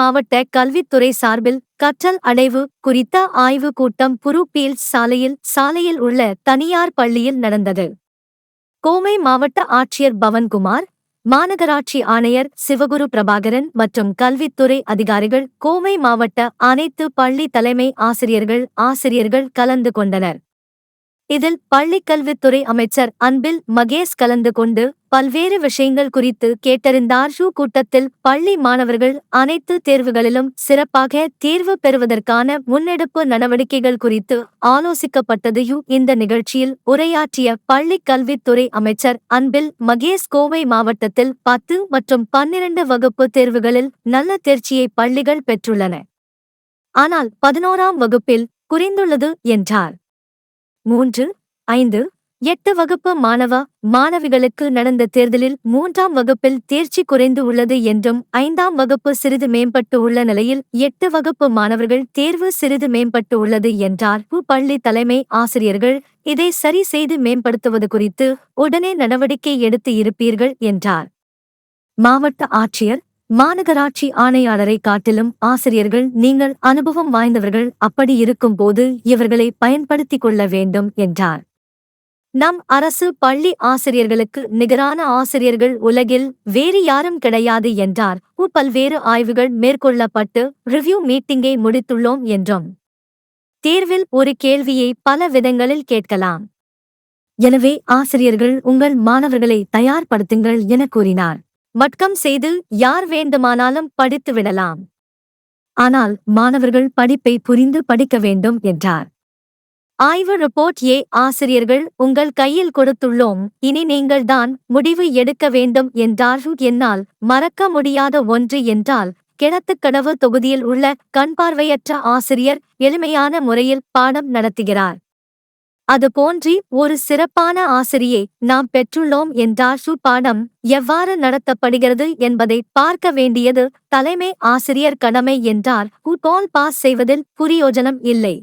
மாவட்ட கல்வித்துறை சார்பில் கற்றல் அடைவு குறித்த ஆய்வு கூட்டம் புருப்பீல்ஸ் சாலையில் சாலையில் உள்ள தனியார் பள்ளியில் நடந்தது. கோவை மாவட்ட ஆட்சியர் பவன்குமார் மாநகராட்சி ஆணையர் சிவகுரு பிரபாகரன் மற்றும் கல்வித்துறை அதிகாரிகள் கோவை மாவட்ட அனைத்து பள்ளி தலைமை ஆசிரியர்கள் ஆசிரியர்கள் கலந்து கொண்டனர். இதில் பள்ளிக் கல்வித்துறை அமைச்சர் அன்பில் மகேஷ் கலந்து கொண்டு பல்வேறு விஷயங்கள் குறித்து கேட்டறிந்தார். ஷூ கூட்டத்தில் பள்ளி மாணவர்கள் அனைத்து தேர்வுகளிலும் சிறப்பாக தேர்வு பெறுவதற்கான முன்னெடுப்பு நடவடிக்கைகள் குறித்து ஆலோசிக்கப்பட்டதையும் இந்த நிகழ்ச்சியில் உரையாற்றிய பள்ளிக் கல்வித்துறை அமைச்சர் அன்பில் மகேஷ் கோவை மாவட்டத்தில் பத்து மற்றும் பன்னிரண்டு வகுப்பு தேர்வுகளில் நல்ல தேர்ச்சியை பள்ளிகள் பெற்றுள்ளன. ஆனால் பதினோராம் வகுப்பில் குறைந்துள்ளது என்றார். மூன்று ஐந்து எட்டு வகுப்பு மாணவ? மாணவிகளுக்கு நடந்த தேர்தலில் மூன்றாம் வகுப்பில் தேர்ச்சி குறைந்து உள்ளது என்றும் ஐந்தாம் வகுப்பு சிறிது மேம்பட்டு உள்ள நிலையில் எட்டு வகுப்பு மாணவர்கள் தேர்வு சிறிது மேம்பட்டு உள்ளது என்றார். பள்ளி தலைமை ஆசிரியர்கள் இதை சரி செய்து மேம்படுத்துவது குறித்து உடனே நடவடிக்கை எடுத்து இருப்பீர்கள் என்றார். மாவட்ட ஆட்சியர் மாநகராட்சி ஆணையாளரை காட்டிலும் ஆசிரியர்கள் நீங்கள் அனுபவம் வாய்ந்தவர்கள் அப்படி இருக்கும்போது இவர்களை பயன்படுத்திக் கொள்ள வேண்டும் என்றார். நம் அரசு பள்ளி ஆசிரியர்களுக்கு நிகரான ஆசிரியர்கள் உலகில் வேறு யாரும் கிடையாது என்றார். பல்வேறு ஆய்வுகள் மேற்கொள்ளப்பட்டு ரிவ்யூ மீட்டிங்கை முடித்துள்ளோம் என்றும். தேர்வில் ஒரு கேள்வியை பல விதங்களில் கேட்கலாம். எனவே ஆசிரியர்கள் உங்கள் மாணவர்களை தயார்படுத்துங்கள் என கூறினார். மட்கம் செய்து யார் வேண்டுமானாலும் படித்து விடலாம். ஆனால் மாணவர்கள் படிப்பை புரிந்து படிக்க வேண்டும் என்றார். ஆய்வு ரிப்போர்ட் ஏ ஆசிரியர்கள் உங்கள் கையில் கொடுத்துள்ளோம் இனி நீங்கள்தான் முடிவு எடுக்க வேண்டும் என்றார். என்னால் மறக்க முடியாத ஒன்று என்றால் கிணத்துக்கடவு தொகுதியில் உள்ள கண்பார்வையற்ற ஆசிரியர் எளிமையான முறையில் பாடம் நடத்துகிறார். அதுபோன்றி ஒரு சிறப்பான ஆசிரியை நாம் பெற்றுள்ளோம் என்றார் சு பாடம் எவ்வாறு நடத்தப்படுகிறது என்பதை பார்க்க வேண்டியது தலைமை ஆசிரியர் கடமை என்றார் ஹூ பாஸ் செய்வதில் புரியோஜனம் இல்லை.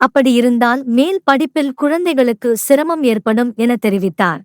அப்படியிருந்தால் மேல் படிப்பில் குழந்தைகளுக்கு சிரமம் ஏற்படும் என தெரிவித்தார்.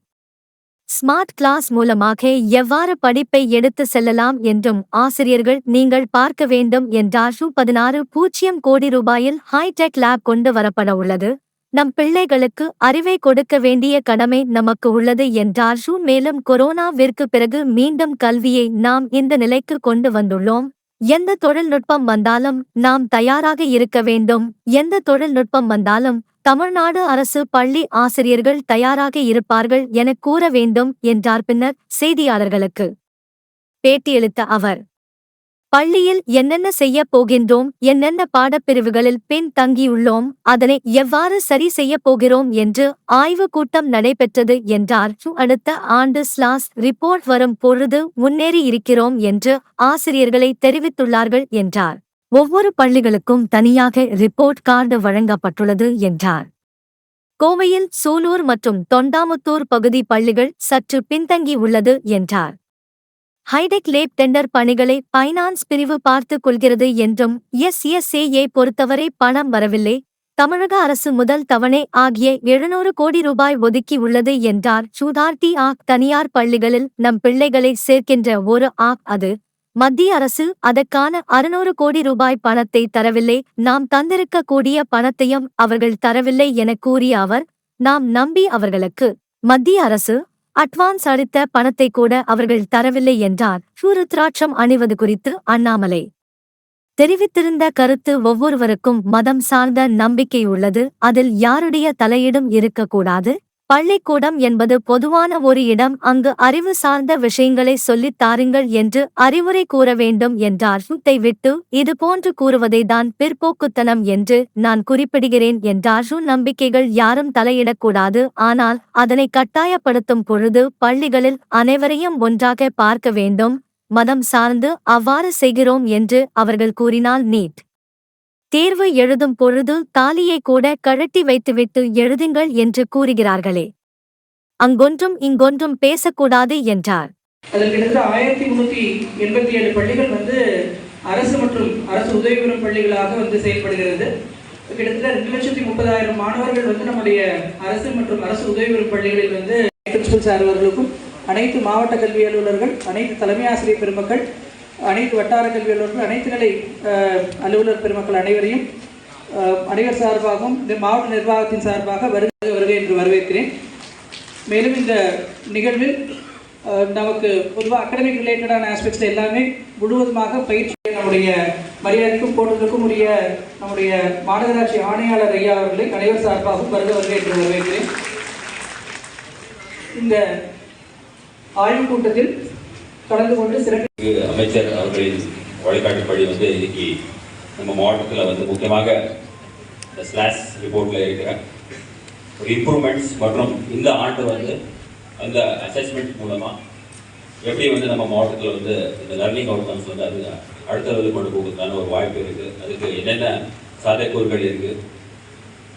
ஸ்மார்ட் கிளாஸ் மூலமாக எவ்வாறு படிப்பை எடுத்து செல்லலாம் என்றும் ஆசிரியர்கள் நீங்கள் பார்க்க வேண்டும் என்றார் ஷூ பதினாறு பூஜ்ஜியம் கோடி ரூபாயில் ஹைடெக் லேப் கொண்டு வரப்பட உள்ளது. நம் பிள்ளைகளுக்கு அறிவை கொடுக்க வேண்டிய கடமை நமக்கு உள்ளது என்றார். ஷூ மேலும் கொரோனாவிற்கு பிறகு மீண்டும் கல்வியை நாம் இந்த நிலைக்கு கொண்டு வந்துள்ளோம். எந்த தொழில்நுட்பம் வந்தாலும் நாம் தயாராக இருக்க வேண்டும். எந்த தொழில்நுட்பம் வந்தாலும் தமிழ்நாடு அரசு பள்ளி ஆசிரியர்கள் தயாராக இருப்பார்கள் என கூற வேண்டும் என்றார் பின்னர் செய்தியாளர்களுக்கு பேட்டியளித்த அவர். பள்ளியில் என்னென்ன செய்யப் போகின்றோம் என்னென்ன பாடப்பிரிவுகளில் பின் தங்கியுள்ளோம் அதனை எவ்வாறு சரி செய்யப் போகிறோம் என்று ஆய்வு கூட்டம் நடைபெற்றது என்றார். அடுத்த ஆண்டு ஸ்லாஸ் ரிப்போர்ட் வரும் பொழுது முன்னேறி இருக்கிறோம் என்று ஆசிரியர்களை தெரிவித்துள்ளார்கள் என்றார். ஒவ்வொரு பள்ளிகளுக்கும் தனியாக ரிப்போர்ட் கார்டு வழங்கப்பட்டுள்ளது என்றார். கோவையில் சூலூர் மற்றும் தொண்டாமுத்தூர் பகுதி பள்ளிகள் சற்று பின்தங்கி உள்ளது என்றார். ஹைடெக் லேப் டெண்டர் பணிகளை பைனான்ஸ் பிரிவு பார்த்துக் கொள்கிறது என்றும் எஸ்எஸ்ஏயை பொறுத்தவரை பணம் வரவில்லை. தமிழக அரசு முதல் தவணை ஆகிய எழுநூறு கோடி ரூபாய் ஒதுக்கி உள்ளது என்றார் சூதார்டி ஆக் தனியார் பள்ளிகளில் நம் பிள்ளைகளை சேர்க்கின்ற ஒரு ஆக் அது. மத்திய அரசு அதற்கான அறுநூறு கோடி ரூபாய் பணத்தை தரவில்லை. நாம் தந்திருக்கக்கூடிய பணத்தையும் அவர்கள் தரவில்லை என கூறிய அவர் நாம் நம்பி அவர்களுக்கு மத்திய அரசு அட்வான்ஸ் அளித்த பணத்தை கூட அவர்கள் தரவில்லை என்றார். சூருத்ராட்சம் அணிவது குறித்து அண்ணாமலை. தெரிவித்திருந்த கருத்து ஒவ்வொருவருக்கும் மதம் சார்ந்த நம்பிக்கை உள்ளது. அதில் யாருடைய தலையீடும் இருக்கக்கூடாது. பள்ளிக்கூடம் என்பது பொதுவான ஒரு இடம். அங்கு அறிவு சார்ந்த விஷயங்களை சொல்லித் தாருங்கள் என்று அறிவுரை கூற வேண்டும் என்றார். விட்டு இதுபோன்று கூறுவதை தான் பிற்போக்குத்தனம் என்று நான் குறிப்பிடுகிறேன் என்றார். நம்பிக்கைகள் யாரும் தலையிடக்கூடாது. ஆனால் அதனை கட்டாயப்படுத்தும் பொழுது பள்ளிகளில் அனைவரையும் ஒன்றாக பார்க்க வேண்டும். மதம் சார்ந்து அவ்வாறு செய்கிறோம் என்று அவர்கள் கூறினால் நீட். தேர்வு எழுதும் பொழுது தாலியை கூட கழட்டி வைத்துவிட்டு எழுதுங்கள் என்று கூறுகிறார்களே. அங்கொன்றும் இங்கொன்றும் பேசக்கூடாது என்றார். அதில் கிட்டத்தட்ட ஆயிரத்தி முன்னூத்தி எண்பத்தி ஏழு பள்ளிகள் வந்து அரசு மற்றும் அரசு உதவி பெறும் பள்ளிகளாக வந்து செயல்படுகிறது. கிட்டத்தட்ட ரெண்டு லட்சத்தி முப்பதாயிரம் மாணவர்கள் வந்து நம்முடைய அரசு மற்றும் அரசு உதவி பெறும் பள்ளிகளில் வந்து பிரின்சிபல் சார் அவர்களுக்கும் அனைத்து மாவட்ட கல்வி அலுவலர்கள் அனைத்து தலைமை ஆசிரியர் பெருமக்கள் அனைத்து வட்டார கல்வி அலுவலர்கள் அனைத்து நிலை அலுவலர் பெருமக்கள் அனைவரையும் அனைவர் சார்பாகவும் இந்த மாவட்ட நிர்வாகத்தின் சார்பாக வருகை வருகை என்று வரவேற்கிறேன். மேலும் இந்த நிகழ்வில் நமக்கு பொதுவாக அகடமிக் ரிலேட்டடான ஆஸ்பெக்ட்ஸ் எல்லாமே முழுவதுமாக பயிற்சி நம்முடைய மரியாதைக்கும் போட்டதுக்கும் உரிய நம்முடைய மாநகராட்சி ஆணையாளர் ஐயா அவர்களை அனைவர் சார்பாகவும் வருக வருகை என்று வரவேற்கிறேன். இந்த ஆய்வுக் கூட்டத்தில் கலந்து கொண்டு சிறப்பு அமைச்சர் அவர்களின் வழிகாட்டுப்படி வந்து இன்னைக்கு நம்ம மாவட்டத்தில் வந்து முக்கியமாக இந்த ஸ்லாஷ் ரிப்போர்ட்டில் இருக்கிற ஒரு இம்ப்ரூவ்மெண்ட்ஸ் மற்றும் இந்த ஆண்டு வந்து அந்த அசஸ்மெண்ட் மூலமாக எப்படி வந்து நம்ம மாவட்டத்தில் வந்து இந்த லர்னிங் அவுட்கம்ஸ் வந்து அது அடுத்த லெவலுக்கு கொண்டு போகிறதுக்கான ஒரு வாய்ப்பு இருக்குது அதுக்கு என்னென்ன சாத்தியக்கூறுகள் இருக்குது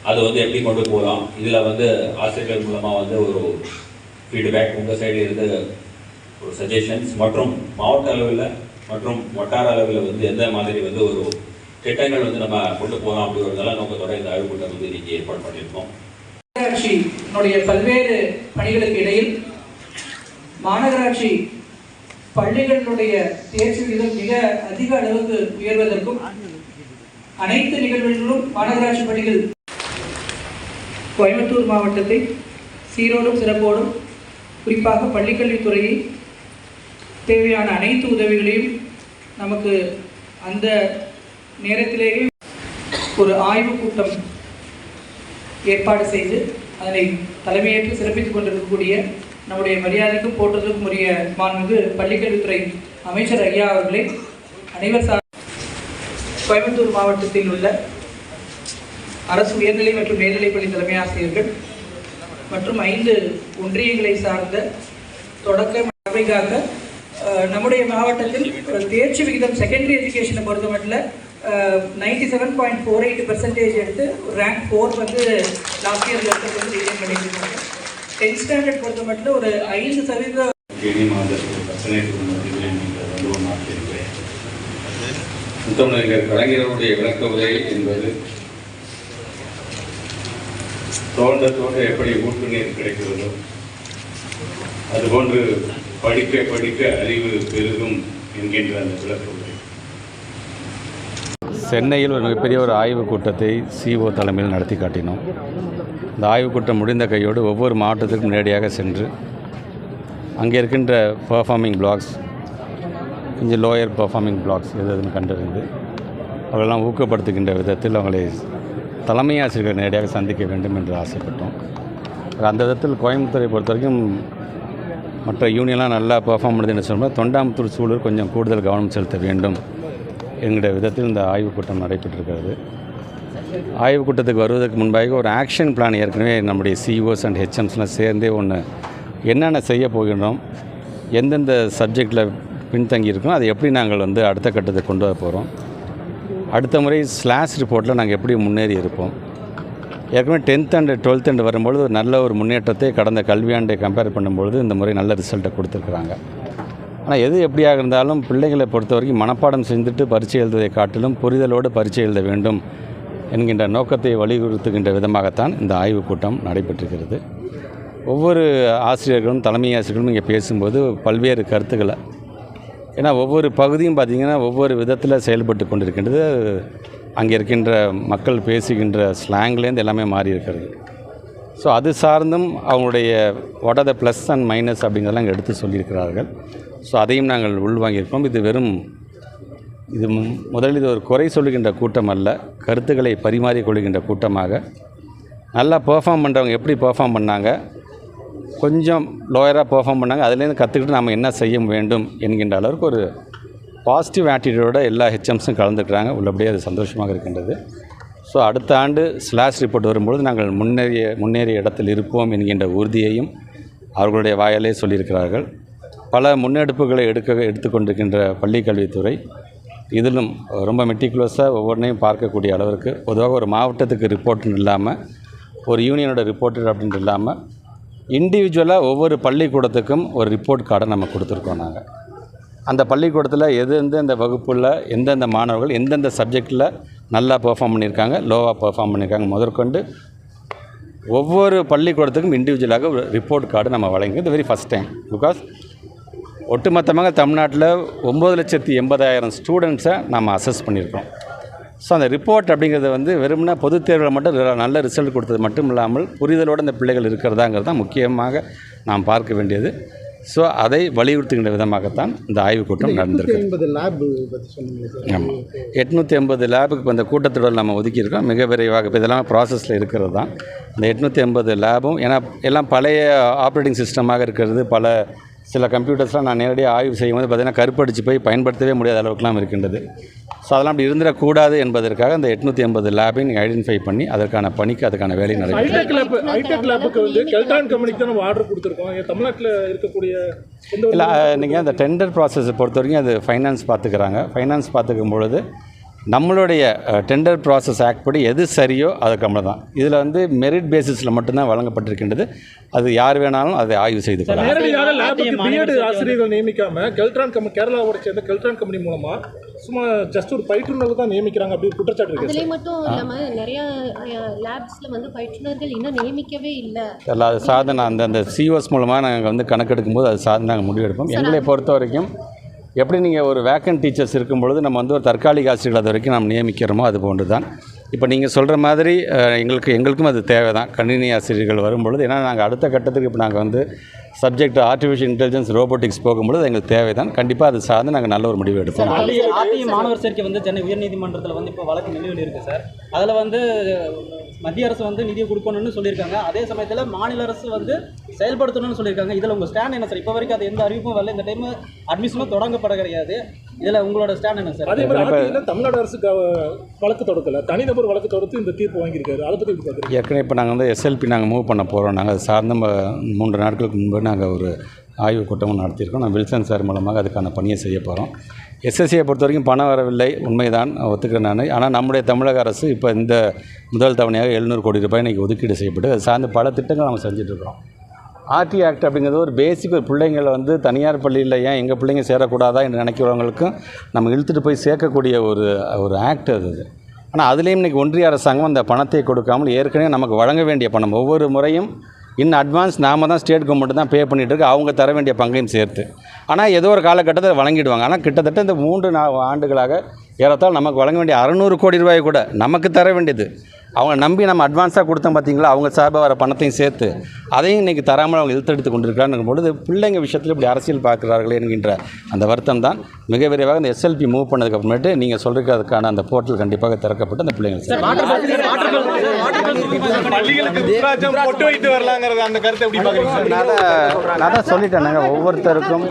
அது வந்து எப்படி கொண்டு போகலாம் இதில் வந்து ஆசிரியர்கள் மூலமாக வந்து ஒரு ஃபீட்பேக் உங்கள் சைடு இருந்து ஒரு சஜஷன்ஸ் மற்றும் மாவட்ட அளவில் மற்றும் வட்டார அளவில் வந்து எந்த மாதிரி வந்து ஒரு திட்டங்கள் வந்து நம்ம கொண்டு போகலாம் அப்படிங்கிறதெல்லாம் நோக்கத்தோட இந்த ஆய்வுக் கூட்டம் வந்து இன்னைக்கு ஏற்பாடு பண்ணியிருக்கோம். மாநகராட்சியினுடைய பல்வேறு பணிகளுக்கு இடையில் மாநகராட்சி பள்ளிகளினுடைய தேர்ச்சி விகிதம் மிக அதிக அளவுக்கு உயர்வதற்கும் அனைத்து நிகழ்வுகளிலும் மாநகராட்சி பள்ளிகள் கோயம்புத்தூர் மாவட்டத்தை சீரோடும் சிறப்போடும் குறிப்பாக பள்ளிக்கல்வித்துறையை தேவையான அனைத்து உதவிகளையும் நமக்கு அந்த நேரத்திலேயே ஒரு ஆய்வுக் கூட்டம் ஏற்பாடு செய்து அதனை தலைமையேற்று சிறப்பித்துக் கொண்டிருக்கக்கூடிய நம்முடைய மரியாதைக்கும் போற்றுதலுக்கும் உரிய மாண்புமிகு பள்ளிக்கல்வித்துறை அமைச்சர் ஐயா அவர்களை அனைவர் சார் கோயம்புத்தூர் மாவட்டத்தில் உள்ள அரசு உயர்நிலை மற்றும் மேல்நிலைப்பள்ளி தலைமை ஆசிரியர்கள் மற்றும் ஐந்து ஒன்றியங்களை சார்ந்த தொடக்க அவை காக்க நம்முடைய மாவட்டத்தில் தேர்ச்சி விகிதம் செகண்டரி எஜுகேஷனை பொறுத்த மட்டும் ninety seven point four eight percentage எடுத்து ரேங்க் ஃபோர் வந்து லாஸ்ட் இயர் லெவலில் வந்து ரீடைன் பண்ணியிருக்காங்க டென்த் ஸ்டாண்டர்ட் பொறுத்த மட்டும் ஒரு ஐந்து சதவீத முத்தமிழர் கலைஞர்களுடைய விளக்க உரை என்பது தோன்றத்தோடு எப்படி ஊற்றுநீர் கிடைக்கிறதோ அதுபோன்று படிக்க படிக்க அறிவு பெருகும் என்கின்ற அந்த விளக்க சென்னையில் ஒரு மிகப்பெரிய ஒரு ஆய்வுக் கூட்டத்தை சிஓ தலைமையில் நடத்தி காட்டினோம். இந்த ஆய்வுக் கூட்டம் முடிந்த கையோடு ஒவ்வொரு மாவட்டத்திற்கும் நேரடியாக சென்று அங்கே இருக்கின்ற பெர்ஃபார்மிங் பிளாக்ஸ் கொஞ்சம் லோயர் பெர்ஃபார்மிங் பிளாக்ஸ் எது எதுன்னு கண்டறிந்து அவர்களெல்லாம் ஊக்கப்படுத்துகின்ற விதத்தில் அவங்களை தலைமை ஆசிரியர்கள் நேரடியாக சந்திக்க வேண்டும் என்று ஆசைப்பட்டோம். அந்த விதத்தில் கோயம்புத்தூரை பொறுத்த வரைக்கும் மற்ற யூனியன்லாம் நல்லா பெர்ஃபார்ம் பண்ணுதுன்னு சொல்லும்போது தொண்டாமுத்தூர் சூழல் கொஞ்சம் கூடுதல் கவனம் செலுத்த வேண்டும் என்கிற விதத்தில் இந்த ஆய்வுக் கூட்டம் நடைபெற்றிருக்கிறது. ஆய்வுக் கூட்டத்துக்கு வருவதற்கு முன்பாக ஒரு ஆக்ஷன் பிளான் ஏற்கனவே நம்முடைய சிஓஸ் அண்ட் ஹெச்எம்ஸ்லாம் சேர்ந்தே ஒன்று என்னென்ன செய்ய போகின்றோம் எந்தெந்த சப்ஜெக்டில் பின்தங்கி இருக்கோம் அதை எப்படி நாங்கள் வந்து அடுத்த கட்டத்துக்கு கொண்டு வர போகிறோம் அடுத்த முறை ஸ்லாஷ் ரிப்போர்ட்டில் நாங்கள் எப்படி முன்னேறி இருப்போம். ஏற்கனவே டென்த் அண்டு டுவெல்த் அண்டு வரும்பொழுது ஒரு நல்ல ஒரு முன்னேற்றத்தை கடந்த கல்வியாண்டை கம்பேர் பண்ணும்பொழுது இந்த முறை நல்ல ரிசல்ட்டை கொடுத்துருக்குறாங்க. ஆனால் எது எப்படியாக இருந்தாலும் பிள்ளைகளை பொறுத்த வரைக்கும் மனப்பாடம் செஞ்சுட்டு பரீட்சை எழுதுவதை காட்டிலும் புரிதலோடு பரீட்சை எழுத வேண்டும் என்கின்ற நோக்கத்தை வலியுறுத்துகின்ற விதமாகத்தான் இந்த ஆய்வுக் கூட்டம் நடைபெற்றிருக்கிறது. ஒவ்வொரு ஆசிரியர்களும் தலைமை ஆசிரியர்களும் இங்கே பேசும்போது பல்வேறு கருத்துக்களை ஏன்னா ஒவ்வொரு பகுதியும் பார்த்திங்கன்னா ஒவ்வொரு விதத்தில் செயல்பட்டு கொண்டிருக்கின்றது. அங்கே இருக்கின்ற மக்கள் பேசுகின்ற ஸ்லாங்லேருந்து எல்லாமே மாறி இருக்கிறது. ஸோ அது சார்ந்தும் அவங்களுடைய what are the plus and minus அப்படிங்கிறதெல்லாம் இங்கே எடுத்து சொல்லியிருக்கிறார்கள். ஸோ அதையும் நாங்கள் உள்வாங்கியிருக்கோம். இது வெறும் இது முதலில் இது ஒரு குறை சொல்லுகின்ற கூட்டம் அல்ல கருத்துக்களை பரிமாறிக் கொள்கின்ற கூட்டமாக. நல்லா பெர்ஃபார்ம் பண்ணுறவங்க எப்படி பெர்ஃபார்ம் பண்ணாங்க? கொஞ்சம் லோயராக பெர்ஃபார்ம் பண்ணாங்க. அதுலேருந்து கற்றுக்கிட்டு நாம் என்ன செய்ய வேண்டும் என்கின்ற அளவுக்கு ஒரு பாசிட்டிவ் ஆட்டிடியூடோட எல்லா ஹெச்எம்ஸும் கலந்துக்கிறாங்க. உள்ளபடியே அது சந்தோஷமாக இருக்கின்றது. ஸோ அடுத்த ஆண்டு ஸ்லாஷ் ரிப்போர்ட் வரும்பொழுது நாங்கள் முன்னேறிய முன்னேறிய இடத்தில் இருப்போம் என்கின்ற உறுதியையும் அவர்களுடைய வாயாலே சொல்லியிருக்கிறார்கள். பல முன்னெடுப்புகளை எடுக்க எடுத்துக்கொண்டிருக்கின்ற பள்ளிக்கல்வித்துறை இதிலும் ரொம்ப மெட்டிகுலஸாக ஒவ்வொன்றையும் பார்க்கக்கூடிய அளவிற்கு பொதுவாக ஒரு மாவட்டத்துக்கு ரிப்போர்ட்னு இல்லாமல் ஒரு யூனியனோட ரிப்போர்ட்டர் அப்படின்ட்டு இல்லாமல் இண்டிவிஜுவலாக ஒவ்வொரு பள்ளிக்கூடத்துக்கும் ஒரு ரிப்போர்ட் கார்டை நம்ம கொடுத்துருக்கோம் நாங்கள் அந்த பள்ளிக்கூடத்தில் எது எந்தெந்த வகுப்பில் எந்தெந்த மாணவர்கள் எந்தெந்த சப்ஜெக்டில் நல்லா பெர்ஃபார்ம் பண்ணியிருக்காங்க லோவாக பெர்ஃபார்ம் பண்ணியிருக்காங்க முதற்கொண்டு ஒவ்வொரு பள்ளிக்கூடத்துக்கும் இண்டிவிஜுவலாக ஒரு ரிப்போர்ட் கார்டு நம்ம வழங்கி இது வெரி ஃபஸ்ட் டைம் பிகாஸ் ஒட்டுமொத்தமாக தமிழ்நாட்டில் ஒம்பது லட்சத்தி எண்பதாயிரம் ஸ்டூடெண்ட்ஸை நம்ம அசஸ் பண்ணியிருக்கோம் ஸோ அந்த ரிப்போர்ட் அப்படிங்கிறது வந்து வெறும்னா பொதுத் தேர்வில் மட்டும் நல்ல ரிசல்ட் கொடுத்தது மட்டும் இல்லாமல் புரிதலோடு இந்த பிள்ளைகள் இருக்கிறதாங்கிறது தான் முக்கியமாக நாம் பார்க்க வேண்டியது. ஸோ அதை வலியுறுத்துகின்ற விதமாகத்தான் இந்த ஆய்வுக் கூட்டம் நடந்திருக்கு. ஆமாம் எட்நூற்றி எண்பது லேபுக்கு இப்போ இந்த கூட்டத்தொடர் நம்ம ஒதுக்கியிருக்கோம். மிக விரைவாக இப்போ இதெல்லாம் ப்ராசஸில் இருக்கிறது தான். இந்த எட்நூற்றி எண்பது லேபும் ஏன்னா எல்லாம் பழைய ஆப்ரேட்டிங் சிஸ்டமாக இருக்கிறது. பல சில கம்ப்யூட்டர்ஸ்லாம் நான் நேரடியாக ஆய்வு செய்யும்போது பார்த்திங்கன்னா கருப்படிச்சு போய் பயன்படுத்தவே முடியாத அளவுக்குலாம் இருக்கின்றது. ஸோ அதெல்லாம் அப்படி இருந்துடக்கூடாது என்பதற்காக இந்த எட்நூற்றி எண்பது லேபையும் நீங்கள் ஐடென்டிஃபை பண்ணி அதற்கான பணிக்கு அதுக்கான வேலை நடைபெறும் ஹைடெக் லேப் ஹைடெக் லேப்புக்கு வந்து கெல்டான் கம்பெனிக்கு தான் நம்ம ஆர்டர் கொடுத்துருக்கோம். தமிழ்நாட்டில் இருக்கக்கூடிய இல்லை நீங்கள் அந்த டெண்டர் ப்ராசஸை பொறுத்த வரைக்கும் அது ஃபைனான்ஸ் பார்த்துக்கிறாங்க. ஃபைனான்ஸ் பார்த்துக்கும் பொழுது நம்மளுடைய டெண்டர் ப்ராசஸ் ஆக்ட் படி எது சரியோ அது கம்மி தான் இதில் வந்து மெரிட் பேசிஸில் மட்டும்தான் வழங்கப்பட்டிருக்கின்றது. அது யார் வேணாலும் அதை ஆய்வு செய்து ஆசிரியர்கள் நியமிக்காம கெல்ட்ரான் கம்பெனி கேரளாவோட சேர்ந்த கெல்ட்ரான் கம்பெனி மூலமா சும்மா ஜஸ்ட் ஒரு பயிற்றுநர்கள் தான் நியமிக்கிறாங்க அப்படி குற்றச்சாட்டு இருக்கு அதுலேயே மட்டும் இல்லாமல் நிறைய லேப்ஸில் வந்து பயிற்றுனர்கள் இன்னும் நியமிக்கவே இல்லை. எல்லா அது சார்ந்து நான் அந்த அந்த சிஓஸ் மூலமாக நாங்கள் வந்து கணக்கெடுக்கும்போது அது சார்ந்து நாங்கள் முடிவெடுப்போம் எங்களை பொறுத்த வரைக்கும் எப்படி நீங்கள் ஒரு வேக்கன்ட் டீச்சர்ஸ் இருக்கும் பொழுது நம்ம வந்து ஒரு தற்காலிக ஆசிரியர்கள் அது வரைக்கும் நம்ம நியமிக்கிறோமோ அது போன்று தான் இப்போ நீங்கள் சொல்கிற மாதிரி எங்களுக்கு எங்களுக்கும் அது தேவை தான் கணினி ஆசிரியர்கள் வரும்பொழுது ஏன்னா நாங்கள் அடுத்த கட்டத்துக்கு இப்போ நாங்கள் வந்து சப்ஜெக்ட் ஆர்டிஃபிஷியல் இன்டெலிஜென்ஸ் ரோபோட்டிக்ஸ் போகும்பொழுது எங்களுக்கு தேவை தான் கண்டிப்பாக அது சார்ந்து நாங்கள் நல்ல ஒரு முடிவு எடுப்போம். மாணவர் சேர்க்கை வந்து சென்னை உயர்நீதிமன்றத்தில் வந்து இப்போ வழக்கு நிலுவையில் இருக்குது சார். அதில் வந்து மத்திய அரசு வந்து நிதியை கொடுக்கணும்னு சொல்லியிருக்காங்க. அதே சமயத்தில் மாநில அரசு வந்து செயல்படுத்தணும்னு சொல்லியிருக்காங்க. இதில் உங்கள் ஸ்டாண்ட் என்ன சார்? இப்போ வரைக்கும் அது எந்த அறிவிப்பும் வரல. இந்த டைம் அட்மிஷனும் தொடங்கப்பட கிடையாது. இதில் உங்களோட ஸ்டாண்ட் என்ன சார்? அதே மாதிரி தமிழ்நாடு அரசு வழக்கு தொடக்கல. தனிநபர் வழக்கு தொடுத்து இந்த தீர்ப்பு வாங்கியிருக்காரு. அதை பற்றி ஏற்கனவே இப்போ நாங்கள் வந்து எஸ்எல்பி நாங்கள் மூவ் பண்ண போகிறோம் நாங்கள் சார்ந்த மூன்று நாட்களுக்கு முன்பு நாங்கள் ஒரு ஆய்வுக் கூட்டமும் நடத்தியிருக்கோம். நான் வில்சன் சார் மூலமாக அதுக்கான பணியை செய்ய போகிறோம் எஸ்எஸ்சியை பொறுத்த வரைக்கும் பணம் வரவில்லை. உண்மைதான். ஒத்துக்கிறேன் நான். ஆனால் நம்முடைய தமிழக அரசு இப்போ இந்த முதல் தவணையாக எழுநூறு கோடி ரூபாய் இன்றைக்கி ஒதுக்கீடு செய்யப்பட்டு அது சார்ந்த பல திட்டங்கள் நம்ம செஞ்சிட்ருக்கிறோம். ஆர்டி ஆக்ட் அப்படிங்கிறது ஒரு பேசிக் ஒரு பிள்ளைங்களை வந்து தனியார் பள்ளியில் ஏன் எங்கள் பிள்ளைங்க சேரக்கூடாதா என்று நினைக்கிறவங்களுக்கும் நம்ம இழுத்துட்டு போய் சேர்க்கக்கூடிய ஒரு ஒரு ஆக்ட் அது ஆனால் அதுலேயும் இன்றைக்கி ஒன்றிய அரசாங்கம் அந்த பணத்தை கொடுக்காமல் ஏற்கனவே நமக்கு வழங்க வேண்டிய பணம். ஒவ்வொரு முறையும் இன் அட்வான்ஸ் நாம தான் ஸ்டேட் கவர்மெண்ட் தான் பே பண்ணிட்டு இருக்கு. அவங்க தர வேண்டிய பங்கையும் சேர்த்து. ஆனால் ஏதோ ஒரு காலகட்டத்தில் வழங்கிடுவாங்க. ஆனால் கிட்டத்தட்ட இந்த மூன்று நா ஆண்டுகளாக ஏறத்தாழ நமக்கு வழங்க வேண்டிய அறநூறு கோடி ரூபாய் கூட நமக்கு தர வேண்டியது. அவங்க நம்பி நம்ம அட்வான்ஸாக கொடுத்தோம் பார்த்தீங்களா அவங்க சார்பாக வர பணத்தையும் சேர்த்து அதையும் இன்றைக்கி தராமல் அவங்க இழுத்தெடுத்து கொண்டிருக்கிறாங்க பொழுது பிள்ளைங்க விஷயத்தில் இப்படி அரசியல் பார்க்குறார்களே என்கின்ற அந்த வருத்தம் தான். மிக விரைவாக இந்த எஸ்எல்பி மூவ் பண்ணதுக்கு அப்புறமேட்டு நீங்கள் சொல்கிறதுக்கான அந்த போர்ட்டல் கண்டிப்பாக திறக்கப்பட்டு அந்த பிள்ளைங்க நான் தான் சொல்லிட்டேன் ஒவ்வொருத்தருக்கும்.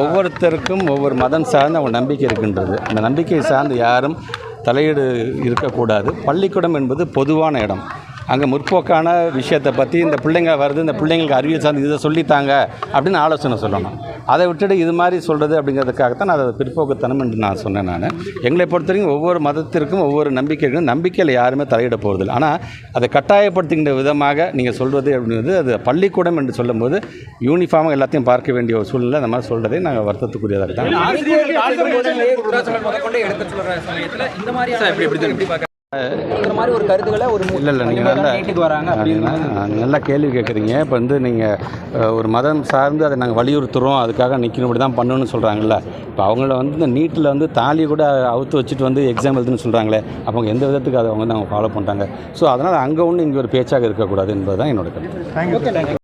ஒவ்வொருத்தருக்கும் ஒவ்வொரு மதம் சார்ந்து அவங்க நம்பிக்கை இருக்கின்றது. அந்த நம்பிக்கை சார்ந்து யாரும் தலையீடு இருக்கக்கூடாது. பள்ளிக்கூடம் என்பது பொதுவான இடம். அங்கே முற்போக்கான விஷயத்தை பற்றி இந்த பிள்ளைங்க வருது இந்த பிள்ளைங்களுக்கு அறிவியல் சார்ந்து இதை சொல்லித்தாங்க அப்படின்னு ஆலோசனை சொல்லணும். அதை விட்டுட்டு இது மாதிரி சொல்கிறது அப்படிங்கிறதுக்காகத்தான் நான் அதை பிற்போக்குத்தனம் என்று நான் சொன்னேன் நான். எங்களை பொறுத்த வரைக்கும் ஒவ்வொரு மதத்திற்கும் ஒவ்வொரு நம்பிக்கைக்கும் நம்பிக்கையில் யாருமே தலையிட போகிறதில்லை ஆனால் அதை கட்டாயப்படுத்துகின்ற விதமாக நீங்கள் சொல்வது அப்படிங்கிறது அது பள்ளிக்கூடம் என்று சொல்லும்போது யூனிஃபார்மாக எல்லாத்தையும் பார்க்க வேண்டிய ஒரு சூழ்நிலை அந்த மாதிரி சொல்கிறதே நாங்கள் வருத்தத்துக்குரியதாக தான். இந்த மாதிரி ஒரு கருத்துக்களை ஒரு இல்லை இல்லை நீங்கள் நல்லா வராங்க நீங்கள் கேள்வி கேட்குறீங்க இப்போ வந்து நீங்கள் ஒரு மதம் சார்ந்து அதை நாங்கள் வலியுறுத்துகிறோம் அதுக்காக நிற்கணும் இப்படி தான் பண்ணணும்னு சொல்கிறாங்கல்ல இப்போ அவங்கள வந்து இந்த நீட்டில் வந்து தாலி கூட அவுத்து வச்சுட்டு வந்து எக்ஸாம் எழுதுன்னு சொல்கிறாங்களே அப்போ அவங்க எந்த விதத்துக்கு அதை அவங்க வந்து அவங்க ஃபாலோ பண்ணுறாங்க ஸோ அதனால் அங்கே ஒன்று இங்கே ஒரு பேச்சாக இருக்கக்கூடாது என்பது தான் என்னோட கருத்து.